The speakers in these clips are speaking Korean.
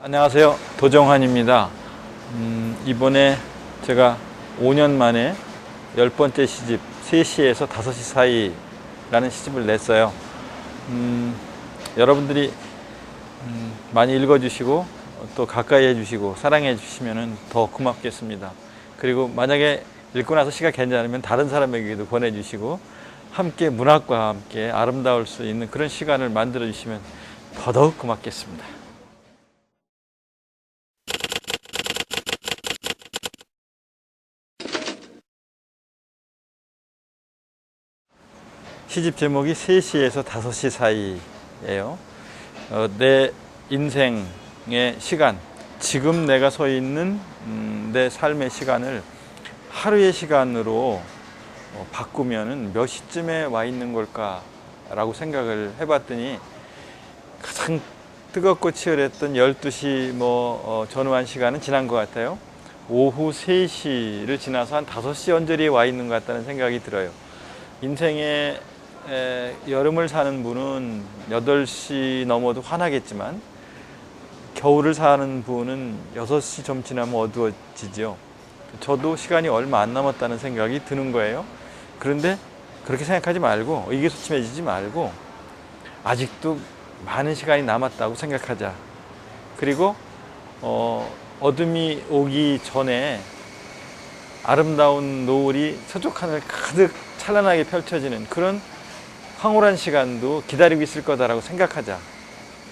안녕하세요. 도정환입니다. 음, 이번에 제가 5년 만에 열 번째 시집 3시에서 5시 사이라는 시집을 냈어요. 음, 여러분들이 음, 많이 읽어주시고 또 가까이 해주시고 사랑해 주시면 더 고맙겠습니다. 그리고 만약에 읽고 나서 시가 괜찮으면 다른 사람에게도 권해주시고 함께 문학과 함께 아름다울 수 있는 그런 시간을 만들어 주시면 더더욱 고맙겠습니다. 시집 제목이 3시에서 5시 사이예요. 어, 내 인생의 시간, 지금 내가 서 있는 음, 내 삶의 시간을 하루의 시간으로 어, 바꾸면 몇 시쯤에 와 있는 걸까라고 생각을 해봤더니 가장 뜨겁고 치열했던 12시 뭐 어, 전후한 시간은 지난 것 같아요. 오후 3시를 지나서 한 5시 언저리에 와 있는 것 같다는 생각이 들어요. 인생에 에, 여름을 사는 분은 8시 넘어도 환하겠지만 겨울을 사는 분은 6시 좀 지나면 어두워지죠. 저도 시간이 얼마 안 남았다는 생각이 드는 거예요. 그런데 그렇게 생각하지 말고 의기소침해지지 말고 아직도 많은 시간이 남았다고 생각하자. 그리고 어, 어둠이 오기 전에 아름다운 노을이 서쪽 하늘 가득 찬란하게 펼쳐지는 그런 황홀한 시간도 기다리고 있을 거다라고 생각하자.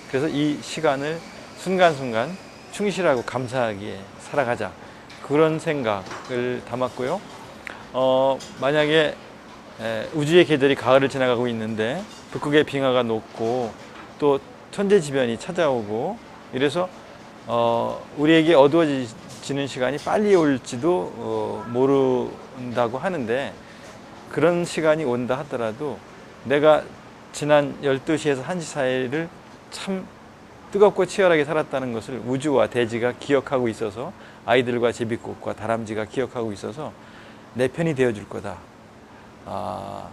그래서 이 시간을 순간순간 충실하고 감사하게 살아가자. 그런 생각을 담았고요. 어, 만약에 에, 우주의 계절이 가을을 지나가고 있는데 북극의 빙하가 녹고 또 천재지변이 찾아오고 이래서 어, 우리에게 어두워지는 시간이 빨리 올지도 어, 모른다고 하는데 그런 시간이 온다 하더라도 내가 지난 12시에서 1시 사이를 참 뜨겁고 치열하게 살았다는 것을 우주와 대지가 기억하고 있어서 아이들과 제비꽃과 다람쥐가 기억하고 있어서 내 편이 되어줄 거다. 아,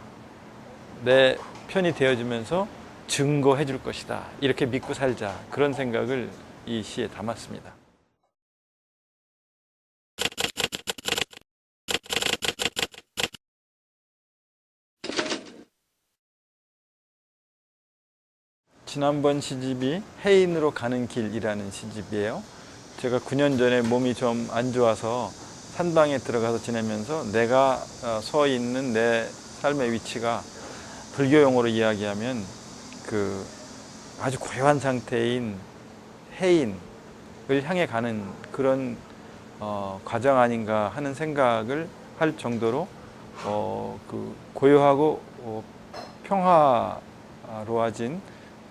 내 편이 되어주면서 증거해 줄 것이다. 이렇게 믿고 살자. 그런 생각을 이 시에 담았습니다. 지난번 시집이 해인으로 가는 길이라는 시집이에요. 제가 9년 전에 몸이 좀 안 좋아서 산방에 들어가서 지내면서 내가 어, 서 있는 내 삶의 위치가 불교 용어로 이야기하면 그 아주 고요한 상태인 해인을 향해 가는 그런 어, 과정 아닌가 하는 생각을 할 정도로 어, 그 고요하고 어, 평화로워진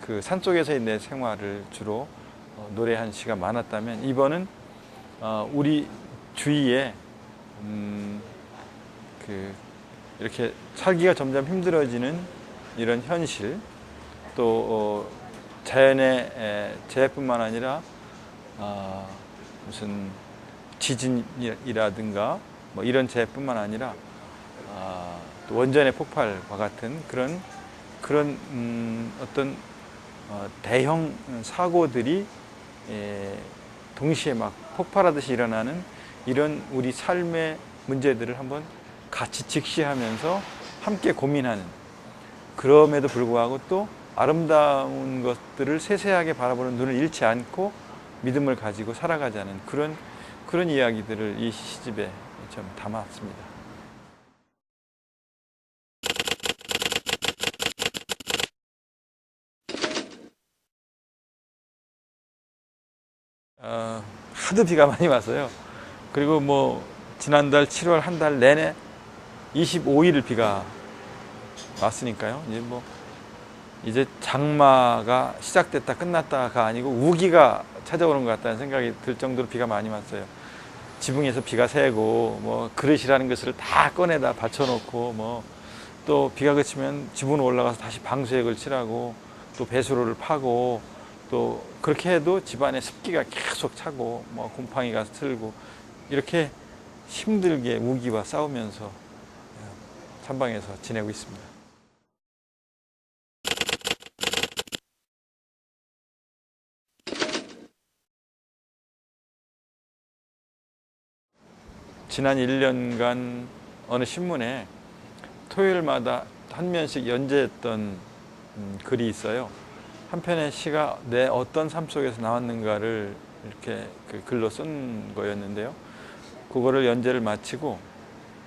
그 산속에서의 내 생활을 주로 어, 노래한 시가 많았다면 이번은 어, 우리 주위에 음, 그 이렇게 살기가 점점 힘들어지는 이런 현실 또 어, 자연의 에, 재해뿐만 아니라 아, 무슨 지진이라든가 뭐 이런 재해뿐만 아니라 아, 또 원전의 폭발과 같은 그런 그런 음, 어떤 어, 대형 사고들이 에, 동시에 막 폭발하듯이 일어나는 이런 우리 삶의 문제들을 한번 같이 직시하면서 함께 고민하는 그럼에도 불구하고 또 아름다운 것들을 세세하게 바라보는 눈을 잃지 않고 믿음을 가지고 살아가자는 그런 그런 이야기들을 이 시집에 좀 담았습니다. 어, 하도 비가 많이 왔어요. 그리고 뭐 지난달 7월 한 달 내내 25일 비가 왔으니까요. 이제 뭐 이제 장마가 시작됐다 끝났다가 아니고 우기가 찾아오는 것 같다는 생각이 들 정도로 비가 많이 왔어요. 지붕에서 비가 새고 뭐 그릇이라는 것을 다 꺼내다 받쳐놓고 뭐 또 비가 그치면 지붕으로 올라가서 다시 방수액을 칠하고 또 배수로를 파고 또 그렇게 해도 집안에 습기가 계속 차고 뭐 곰팡이가 들고 이렇게 힘들게 우기와 싸우면서 찬방에서 지내고 있습니다. 지난 1년간 어느 신문에 토요일마다 한 면씩 연재했던 음, 글이 있어요. 한 편의 시가 내 어떤 삶 속에서 나왔는가를 이렇게 그 글로 쓴 거였는데요. 그거를 연재를 마치고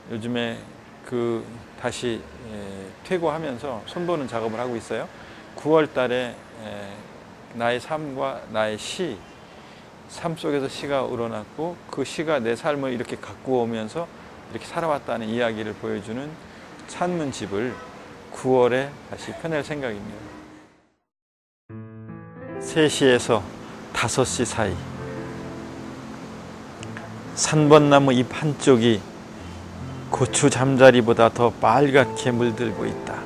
요즘에 그 다시 예, 퇴고하면서 손보는 작업을 하고 있어요. 9월 달에 에, 나의 삶과 나의 시, 삶 속에서 시가 우러났고 그 시가 내 삶을 이렇게 갖고 오면서 이렇게 살아왔다는 이야기를 보여주는 산문집을 9월에 다시 펴낼 생각입니다. 3시에서 5시 사이 산번나무 잎 한쪽이 고추 잠자리보다 더 빨갛게 물들고 있다.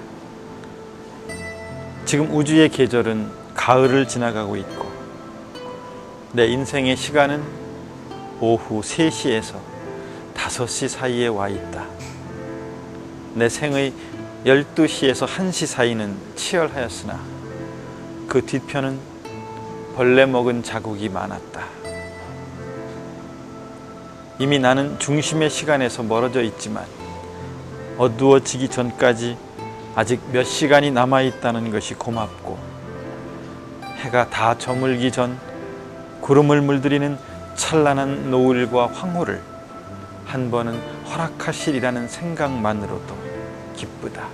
지금 우주의 계절은 가을을 지나가고 있고 내 인생의 시간은 오후 3시에서 5시 사이에 와 있다. 내 생의 12시에서 1시 사이는 치열하였으나 그 뒤편은 벌레 먹은 자국이 많았다. 이미 나는 중심의 시간에서 멀어져 있지만 어두워지기 전까지 아직 몇 시간이 남아 있다는 것이 고맙고 해가 다 저물기 전 구름을 물들이는 찬란한 노을과 황홀을 한 번은 허락하시리라는 생각만으로도 기쁘다.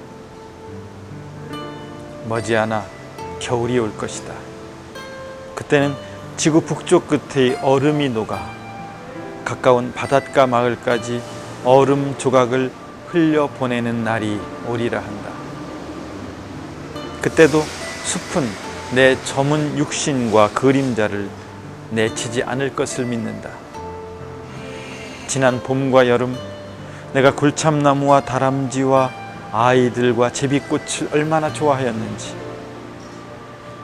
머지않아 겨울이 올 것이다. 그때는 지구 북쪽 끝의 얼음이 녹아 가까운 바닷가 마을까지 얼음 조각을 흘려 보내는 날이 오리라 한다. 그때도 숲은 내 저문 육신과 그림자를 내치지 않을 것을 믿는다. 지난 봄과 여름 내가 굴참나무와 다람쥐와 아이들과 제비꽃을 얼마나 좋아하였는지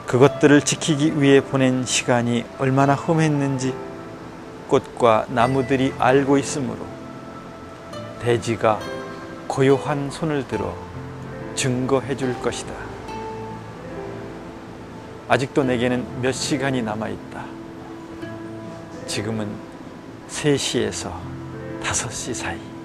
그것들을 지키기 위해 보낸 시간이 얼마나 험했는지 꽃과 나무들이 알고 있으므로 대지가 고요한 손을 들어 증거해 줄 것이다. 아직도 내게는 몇 시간이 남아 있다. 지금은 3시에서 5시 사이.